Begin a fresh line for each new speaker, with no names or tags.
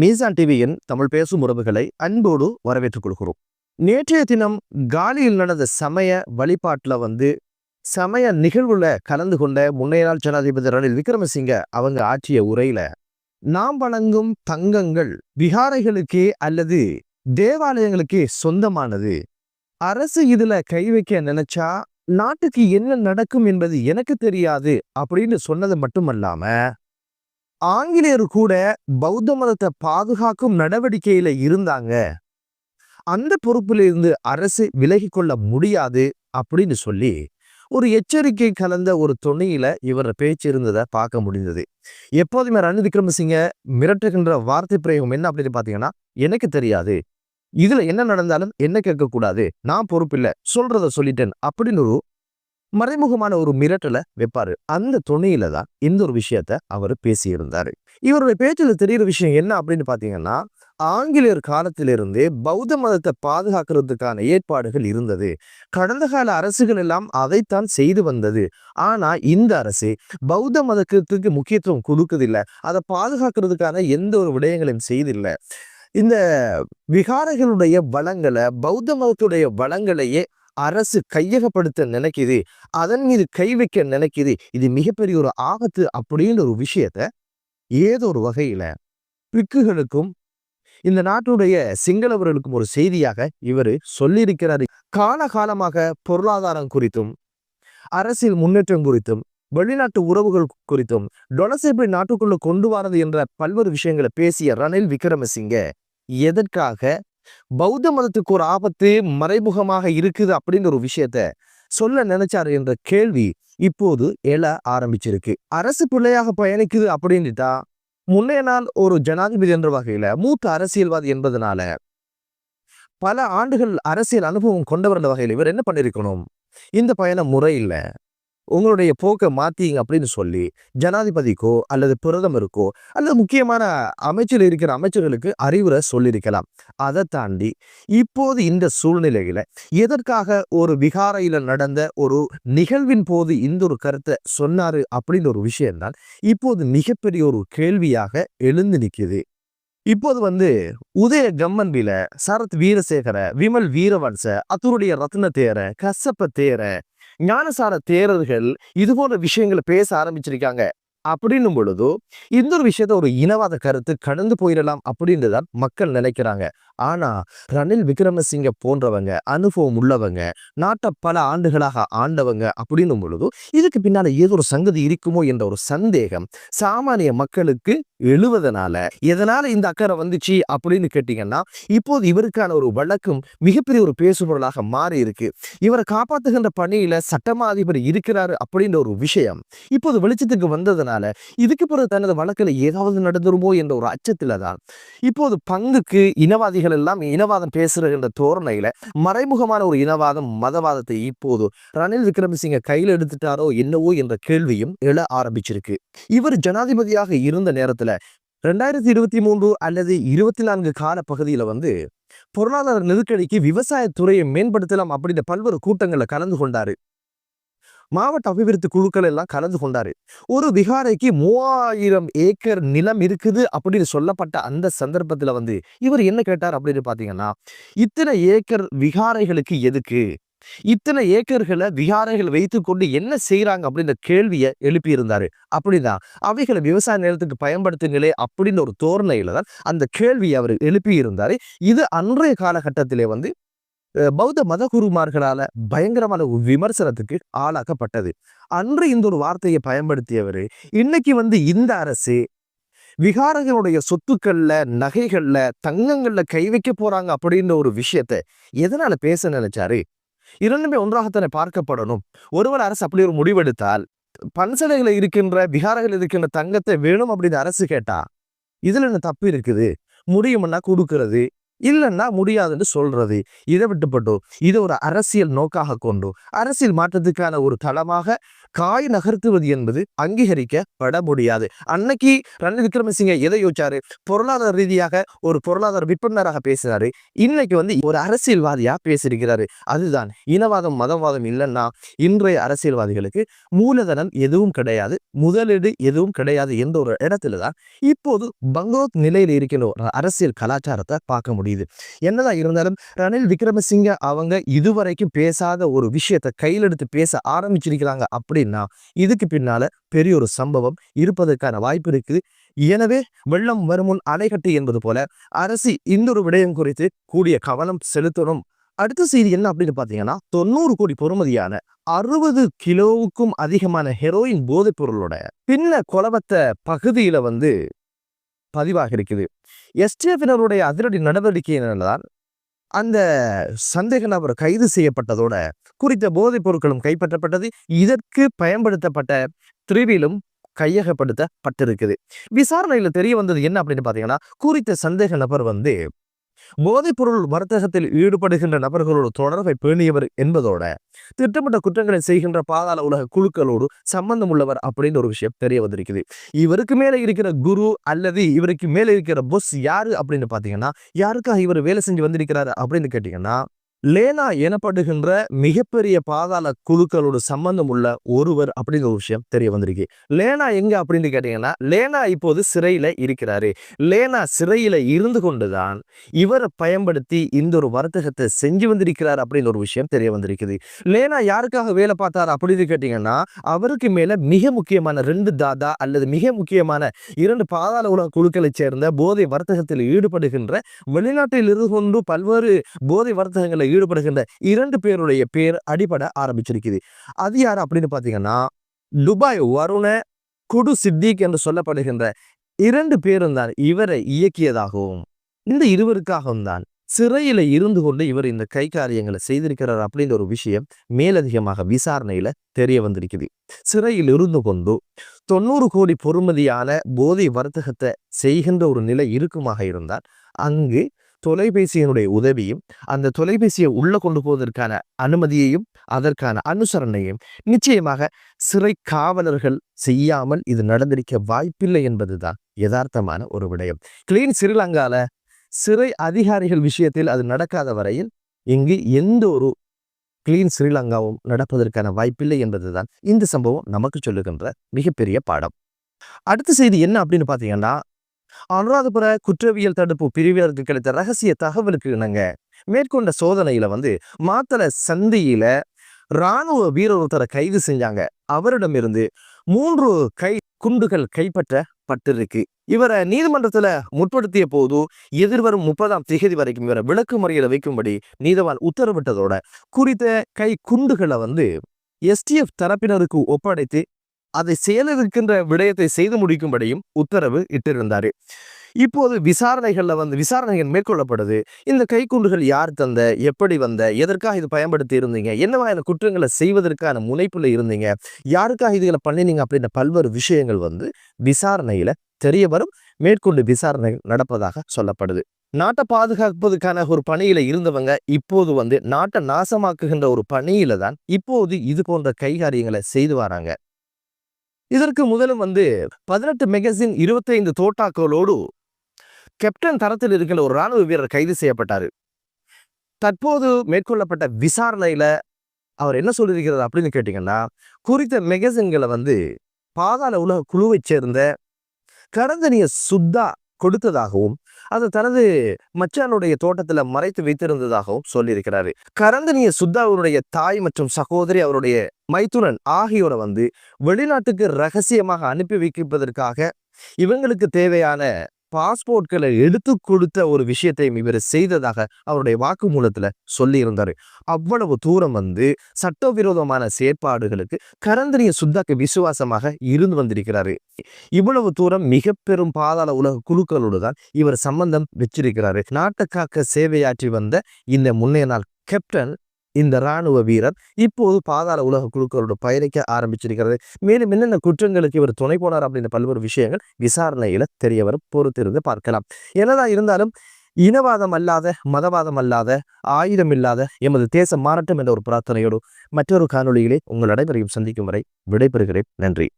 மீசான் டிவியின் தமிழ் பேசும் உறவுகளை அன்போடு வரவேற்றுக் கொள்கிறோம். நேற்றைய தினம் காலியில் நடந்த சமய வழிபாட்டுல வந்து சமய நிகழ்வுல கலந்து கொண்ட முன்னைய நாள் ஜனாதிபதி ரணில் விக்ரமசிங்க அவங்க ஆற்றிய உரையில நாம் வழங்கும் தங்கங்கள் விகாரைகளுக்கே அல்லது தேவாலயங்களுக்கே சொந்தமானது. அரசு இதுல கை வைக்க நினைச்சா நாட்டுக்கு என்ன நடக்கும் என்பது எனக்கு தெரியாது அப்படின்னு சொன்னது மட்டுமல்லாம ஆங்கிலேயர் கூட பௌத்த மதத்தை பாதுகாக்கும் நடவடிக்கையில இருந்தாங்க. அந்த பொறுப்புல இருந்து அரசு விலகி கொள்ள முடியாது அப்படின்னு சொல்லி ஒரு எச்சரிக்கை கலந்த ஒரு துணையில இவர பேச்சு இருந்ததை பார்க்க முடிந்தது. எப்போதுமே ரணில் விக்ரமசிங்க மிரட்டுகின்ற வார்த்தை பிரயோகம் என்ன அப்படின்னு பாத்தீங்கன்னா எனக்கு தெரியாது. இதுல என்ன நடந்தாலும் என்ன கேட்கக்கூடாது. நான் பொறுப்பில்லை. சொல்றத சொல்லிட்டேன். அப்படின்னு ஒரு மறைமுகமான ஒரு மிரட்டலை வைப்பாரு. அந்த துணையில தான் இந்த ஒரு விஷயத்த அவர் பேசியிருந்தாரு. இவருடைய பேச்சில் தெரியிற விஷயம் என்ன அப்படின்னு பாத்தீங்கன்னா ஆங்கிலேயர் காலத்திலிருந்தே பௌத்த மதத்தை பாதுகாக்கிறதுக்கான ஏற்பாடுகள் இருந்தது. கடந்த கால அரசுகள் எல்லாம் அதைத்தான் செய்து வந்தது. ஆனா இந்த அரசு பௌத்த மதத்துக்கு முக்கியத்துவம் கொடுக்கதில்லை அதை பாதுகாக்கிறதுக்கான எந்த ஒரு விடயங்களையும் செய்தில்லை. இந்த விகாரைகளுடைய வளங்களை பௌத்த மதத்துடைய வளங்களையே அரசு கையகப்படுத்த நினைக்குது அதன் மீது கை வைக்க நினைக்குது இது மிகப்பெரிய ஒரு ஆபத்து அப்படின்ற ஒரு விஷயத்த ஏதோ ஒரு வகையில பிக்குகளுக்கும் இந்த நாட்டுடைய சிங்களவர்களுக்கும் ஒரு செய்தியாக இவர் சொல்லியிருக்கிறார். காலகாலமாக பொருளாதாரம் குறித்தும் அரசியல் முன்னேற்றம் குறித்தும் வெளிநாட்டு உறவுகள் குறித்தும் டொலஸ் எப்படி நாட்டுக்குள்ள கொண்டு வரது என்ற பல்வேறு விஷயங்களை பேசிய ரணில் விக்ரமசிங்க எதற்காக பௌத்த மதத்துக்கு ஒரு ஆபத்து மறைமுகமாக இருக்குது அப்படின்ற ஒரு விஷயத்த சொல்ல நினைச்சாரு என்ற கேள்வி இப்போது எழ ஆரம்பிச்சிருக்கு. அரசு பிள்ளையாக பயணிக்குது அப்படின்னுட்டா முன்னைய நாள் ஒரு ஜனாதிபதி என்ற வகையில மூத்த அரசியல்வாதி என்பதனால பல ஆண்டுகள் அரசியல் அனுபவம் கொண்டவர் என்ற வகையில் இவர் என்ன பண்ணிருக்கணும்? இந்த பயணம் முறையில்லை. உங்களுடைய போக்கை மாத்தீங்க அப்படின்னு சொல்லி ஜனாதிபதிக்கோ அல்லது பிரதமருக்கோ அல்லது முக்கியமான அமைச்சர் இருக்கிற அமைச்சர்களுக்கு அறிவுரை சொல்லியிருக்கலாம். அதை தாண்டி இப்போது இந்த சூழ்நிலையில எதற்காக ஒரு விகாரையில நடந்த ஒரு நிகழ்வின் போது இந்த ஒரு கருத்தை சொன்னாரு அப்படின்னு ஒரு விஷயம்தான் இப்போது மிகப்பெரிய ஒரு கேள்வியாக எழுந்து நிற்குது இப்போது வந்து உதய கம்மன்பில சரத் வீரசேகர விமல் வீரவன்ச அத்துருடைய ரத்ன தேர கசப்ப தேர ஞானசார தேரர்கள் இது போன்ற விஷயங்களை பேச ஆரம்பிச்சிருக்காங்க. அப்படின்னும் பொழுதோ இந்த ஒரு விஷயத்த ஒரு இனவாத கருத்து கடந்து போயிடலாம் அப்படின்றதான் மக்கள் நினைக்கிறாங்க. ஆனா ரணில் விக்ரமசிங்க போன்றவங்க அனுபவம் உள்ளவங்க நாட்டை பல ஆண்டுகளாக ஆண்டவங்க அப்படின்னும் பொழுது இதுக்கு பின்னால ஏதோ ஒரு சங்கதி இருக்குமோ என்ற ஒரு சந்தேகம் சாமானிய மக்களுக்கு எழுவதனால எதனால இந்த அக்கறை வந்துச்சு அப்படின்னு கேட்டீங்கன்னா இப்போது இவருக்கான ஒரு வழக்கும் மிகப்பெரிய ஒரு பேசுபொருளாக மாறி இருக்கு இவரை காப்பாத்துகின்ற பணியில சட்டமா அதிபர் இருக்கிறாரு அப்படின்ற ஒரு விஷயம் இப்போது வெளிச்சத்துக்கு வந்ததுனால இதுக்கு பிறகு தனது வழக்கில் ஏதாவது நடந்துருமோ என்ற ஒரு அச்சத்தில் தான் இப்போது பங்குக்கு இனவாதிகள் எல்லாம் இனவாதம் பேசுகின்ற தோரணையில மறைமுகமான ஒரு இனவாதம் மதவாதத்தை இப்போது ரணில் விக்ரமசிங்க கையில் எடுத்துட்டாரோ என்னவோ என்ற கேள்வியும் எழ ஆரம்பிச்சிருக்கு. இவர் ஜனாதிபதியாக இருந்த நேரத்தில் ரெண்டாயிரத்தி இருபத்தி மூன்று அல்லது இருபத்தி நான்கு கால பகுதியில வந்து பொருளாதார நெருக்கடிக்கு விவசாயத்துறையை மேம்படுத்தலாம் அப்படின்ற பல்வேறு கூட்டங்கள்ல கலந்து கொண்டாரு. மாவட்ட அபிவிருத்தி குழுக்கள் எல்லாம் கலந்து கொண்டாரு. ஒரு விகாரைக்கு மூவாயிரம் ஏக்கர் நிலம் இருக்குது அப்படின்னு சொல்லப்பட்ட அந்த சந்தர்ப்பத்துல வந்து இவர் என்ன கேட்டார் அப்படின்னு பாத்தீங்கன்னா இத்தனை ஏக்கர் விகாரைகளுக்கு எதுக்கு? இத்தனை ஏக்கர்களை விகாரைகள் வைத்துக்கொண்டு என்ன செய்யறாங்க அப்படின்ற கேள்வியை எழுப்பியிருந்தாரு. அப்படிதான் அவைகளை விவசாய நிலத்துக்கு பயன்படுத்துங்களே அப்படின்னு ஒரு தோரணையில தான் அந்த கேள்வியை அவர் எழுப்பியிருந்தாரு. இது அன்றைய காலகட்டத்திலே வந்து பௌத்த மத குருமார்களால பயங்கரமான விமர்சனத்துக்கு ஆளாக்கப்பட்டது. அன்று இந்த ஒரு வார்த்தையை பயன்படுத்தியவர் இன்னைக்கு வந்து இந்த அரசு விகாரகனுடைய சொத்துக்கள்ல நகைகள்ல தங்கங்கள்ல கை வைக்க போறாங்க அப்படின்ற ஒரு விஷயத்த எதனால பேச நினைச்சாரு? இரண்டுமே ஒன்றாகத்தானே பார்க்கப்படணும். ஒருவர் அரசு அப்படி ஒரு முடிவெடுத்தால் பன்சலைகளில் இருக்கின்ற விகாரங்கள் இருக்கின்ற தங்கத்தை வேணும் அப்படின்னு அரசு கேட்டா இதுல என்ன தப்பு இருக்குது? முடியும்னா கொடுக்கறது. இல்லைன்னா முடியாதுன்னு சொல்றது. இதை விட்டுப்பட்டோ இதை ஒரு அரசியல் நோக்காக கொண்டோ அரசியல் மாற்றத்துக்கான ஒரு தளமாக காய் நகர்த்துவது என்பது அங்கீகரிக்கப்பட முடியாது. அன்னைக்கு ரணில் விக்ரமசிங்க எதை யோசிச்சாரு? பொருளாதார ரீதியாக ஒரு பொருளாதார விற்பனராக பேசினாரு. இன்னைக்கு வந்து ஒரு அரசியல்வாதியா பேசியிருக்கிறாரு. அதுதான் இனவாதம் மதவாதம் இல்லைன்னா இன்றைய அரசியல்வாதிகளுக்கு மூலதனம் எதுவும் கிடையாது முதலீடு எதுவும் கிடையாது என்ற ஒரு இடத்துல தான் இப்போது பங்கோத் நிலையில் இருக்கிற ஒரு அரசியல் கலாச்சாரத்தை பார்க்க முடியும். முடியுது. என்னதான் இருந்தாலும் ரணில் விக்ரமசிங்க அவங்க இதுவரைக்கும் பேசாத ஒரு விஷயத்தை கையில் எடுத்து பேச ஆரம்பிச்சிருக்கிறாங்க அப்படின்னா இதுக்கு பின்னால பெரிய ஒரு சம்பவம் இருப்பதற்கான வாய்ப்பு இருக்குது. எனவே வெள்ளம் வருமுன் அணைகட்டு என்பது போல அரசு இந்த ஒரு விடயம் குறித்து கூடிய கவனம் செலுத்தணும். அடுத்த செய்தி என்ன அப்படின்னு பார்த்தீங்கன்னா தொண்ணூறு கோடி பொறுமதியான அறுபது கிலோவுக்கும் அதிகமான ஹெரோயின் போதைப் பொருளோட பின்ன கொலவத்த பகுதியில வந்து பதிவாக இருக்குது எஸ்டிஎஃபினருடைய அதிரடி நடவடிக்கை என்னதான் அந்த சந்தேக நபர் கைது செய்யப்பட்டதோட குறித்த போதைப் பொருட்களும் கைப்பற்றப்பட்டது. இதற்கு பயன்படுத்தப்பட்ட திருவிலும் கையகப்படுத்தப்பட்டிருக்குது. விசாரணையில் தெரிய வந்தது என்ன அப்படின்னு பார்த்தீங்கன்னா குறித்த சந்தேக நபர் வந்து போதைப்பொருள் வர்த்தகத்தில் ஈடுபடுகின்ற நபர்களோடு தொடர்பை பேணியவர் என்பதோட திட்டமிட்ட குற்றங்களை செய்கின்ற பாதாள உலக குழுக்களோடு சம்பந்தம் உள்ளவர் அப்படின்னு ஒரு விஷயம் தெரிய வந்திருக்குது. இவருக்கு மேல இருக்கிற குரு அல்லது இவருக்கு மேல இருக்கிற பொஸ் யாரு அப்படின்னு பாத்தீங்கன்னா யாருக்காக இவர் வேலை செஞ்சு வந்திருக்கிறாரு அப்படின்னு கேட்டீங்கன்னா லேனா எனப்படுகின்ற மிகப்பெரிய பாதாள குழுக்களோட சம்பந்தம் உள்ள ஒருவர் அப்படிங்கிற ஒரு விஷயம் தெரிய வந்திருக்கு. லேனா எங்க அப்படின்னு கேட்டீங்கன்னா லேனா இப்போது சிறையில இருக்கிறாரு. லேனா சிறையில இருந்து கொண்டுதான் இவரை பயன்படுத்தி இந்த ஒரு வர்த்தகத்தை செஞ்சு வந்திருக்கிறார் அப்படின்னு ஒரு விஷயம் தெரிய வந்திருக்குது. லேனா யாருக்காக வேலை பார்த்தார் அப்படின்னு கேட்டீங்கன்னா அவருக்கு மேல மிக முக்கியமான ரெண்டு தாதா அல்லது மிக முக்கியமான இரண்டு பாதாள உலக குழுக்களைச் சேர்ந்த போதை வர்த்தகத்தில் ஈடுபடுகின்ற வெளிநாட்டில் இருந்து கொண்டு பல்வேறு போதை வர்த்தகங்களை ஈடுபடுகின்ற இரண்டு பேருடைய பேர் அடிபட ஆரம்பிச்சிருக்குது. அது யார் அப்படின்னு பார்த்தீங்கன்னா துபாய் வருண குடு சித்திக் என்று சொல்லப்படுகின்ற இரண்டு பேரும் தான் இவரை இயக்கியதாகவும் இந்த இருவருக்காகவும் தான் சிறையில இருந்து கொண்டு இவர் இந்த கை காரியங்களை செய்திருக்கிறார் அப்படின்ற ஒரு விஷயம் மேலதிகமாக விசாரணையில தெரிய வந்திருக்குது. சிறையில் இருந்து கொண்டு தொண்ணூறு கோடி பொறுமதியான போதை வர்த்தகத்தை செய்கின்ற ஒரு நிலை இருக்குமாக இருந்தால் அங்கு தொலைபேசியினுடைய உதவியும் அந்த தொலைபேசியை உள்ள கொண்டு போவதற்கான அனுமதியையும் அதற்கான அனுசரணையும் நிச்சயமாக சிறை காவலர்கள் செய்யாமல் இது நடந்திருக்க வாய்ப்பில்லை என்பதுதான் யதார்த்தமான ஒரு விடயம். கிளீன் சிறிலங்கால சிறை அதிகாரிகள் விஷயத்தில் அது நடக்காத வரையில் இங்கு எந்த ஒரு கிளீன் ஸ்ரீலங்காவும் நடப்பதற்கான வாய்ப்பில்லை என்பதுதான் இந்த சம்பவம் நமக்கு சொல்லுகின்ற மிகப்பெரிய பாடம். அடுத்த செய்தி என்ன அப்படின்னு பார்த்தீங்கன்னா அனுராதபுர குற்றவியல் தடுப்பு பிரிவினருக்கு கிடைத்த ரகசிய தகவலுக்கு இணங்க மேற்கொண்ட சோதனையில வந்து மாத்தள சந்தியில இராணுவ வீரர் ஒருத்தரை கைது செஞ்சாங்க. அவரிடமிருந்து மூன்று கை குண்டுகள் கைப்பற்றப்பட்டிருக்கு. இவரை நீதிமன்றத்துல முற்படுத்திய போது எதிர்வரும் முப்பதாம் திகதி வரைக்கும் இவரை விளக்கு முறையில வைக்கும்படி நீதவான் உத்தரவிட்டதோட குறித்த கை குண்டுகளை வந்து எஸ்டிஎஃப் தரப்பினருக்கு ஒப்படைத்து அதை செயலிருக்கின்ற விடயத்தை செய்து முடிக்கும்படியும் உத்தரவு இட்டிருந்தார். இப்போது விசாரணைகள்ல வந்து விசாரணைகள் மேற்கொள்ளப்படுது. இந்த கைக்குண்டுகள் யார் தந்த எப்படி வந்த எதற்காக இது பயன்படுத்தி இருந்தீங்க என்ன வகையான குற்றங்களை செய்வதற்கான முனைப்புல இருந்தீங்க யாருக்காக இதுகளை பண்ணினீங்க அப்படின்ற பல்வேறு விஷயங்கள் வந்து விசாரணையில தெரிய வரும். மேற்கொண்டு விசாரணைகள் நடப்பதாக சொல்லப்படுது. நாட்டை பாதுகாப்பதற்கான ஒரு பணியில இருந்தவங்க இப்போது வந்து நாட்டை நாசமாக்குகின்ற ஒரு பணியில தான் இப்போது இது போன்ற கைகாரியங்களை செய்து வராங்க. இதற்கு முதலும் வந்து பதினெட்டு மெகசின் இருபத்தைந்து தோட்டாக்களோடு கேப்டன் தரத்தில் இருக்கிற ஒரு ராணுவ வீரர் கைது செய்யப்பட்டார். தற்போது மேற்கொள்ளப்பட்ட விசாரணையில் அவர் என்ன சொல்லியிருக்கிறார் அப்படின்னு கேட்டிங்கன்னா குறித்த மெகசின்களை வந்து பாதாள உலக குழுவைச் சேர்ந்த கடந்தனிய சுத்தா கொடுத்ததாகவும் அது தனது மச்சானுடைய தோட்டத்துல மறைத்து வைத்திருந்ததாகவும் சொல்லியிருக்கிறாரு. கரந்தனிய சுத்தாவுடைய தாய் மற்றும் சகோதரி அவருடைய மைத்துனன் ஆகியோரை வந்து வெளிநாட்டுக்கு ரகசியமாக அனுப்பி வைப்பதற்காக இவங்களுக்கு தேவையான பாஸ்போர்ட்களை எடுத்து கொடுத்த ஒரு விஷயத்தையும் இவர் செய்ததாக அவருடைய வாக்குமூலத்தில் சொல்லியிருந்தார். அவ்வளவு தூரம் வந்து சட்டவிரோதமான செயற்பாடுகளுக்கு கரந்தனிய சுத்தாக்கு விசுவாசமாக இருந்து வந்திருக்கிறாரு. இவ்வளவு தூரம் மிக பெரும் பாதாள உலக குழுக்களோடு தான் இவர் சம்பந்தம் வச்சிருக்கிறாரு. நாட்டுக்காக்க சேவையாற்றி வந்த இந்த முன்னைய நாள் கேப்டன் இந்த இராணுவ வீரர் இப்போது பாதாள உலக குழுக்களோடு பயணிக்க ஆரம்பிச்சிருக்கிறது. மேலும் என்னென்ன குற்றங்களுக்கு இவர் துணை போனார் அப்படின்ற பல்வேறு விஷயங்கள் விசாரணையில தெரிய வரும் பொறுத்திருந்து பார்க்கலாம். என்னதான் இருந்தாலும் இனவாதம் அல்லாத மதவாதம் அல்லாத ஆயுதம் இல்லாத எமது தேசம் மாறட்டும் என்ற ஒரு பிரார்த்தனையோடு மற்றொரு காணொளியிலே உங்கள் அனைவரையும் சந்திக்கும் வரை விடைபெறுகிறேன். நன்றி.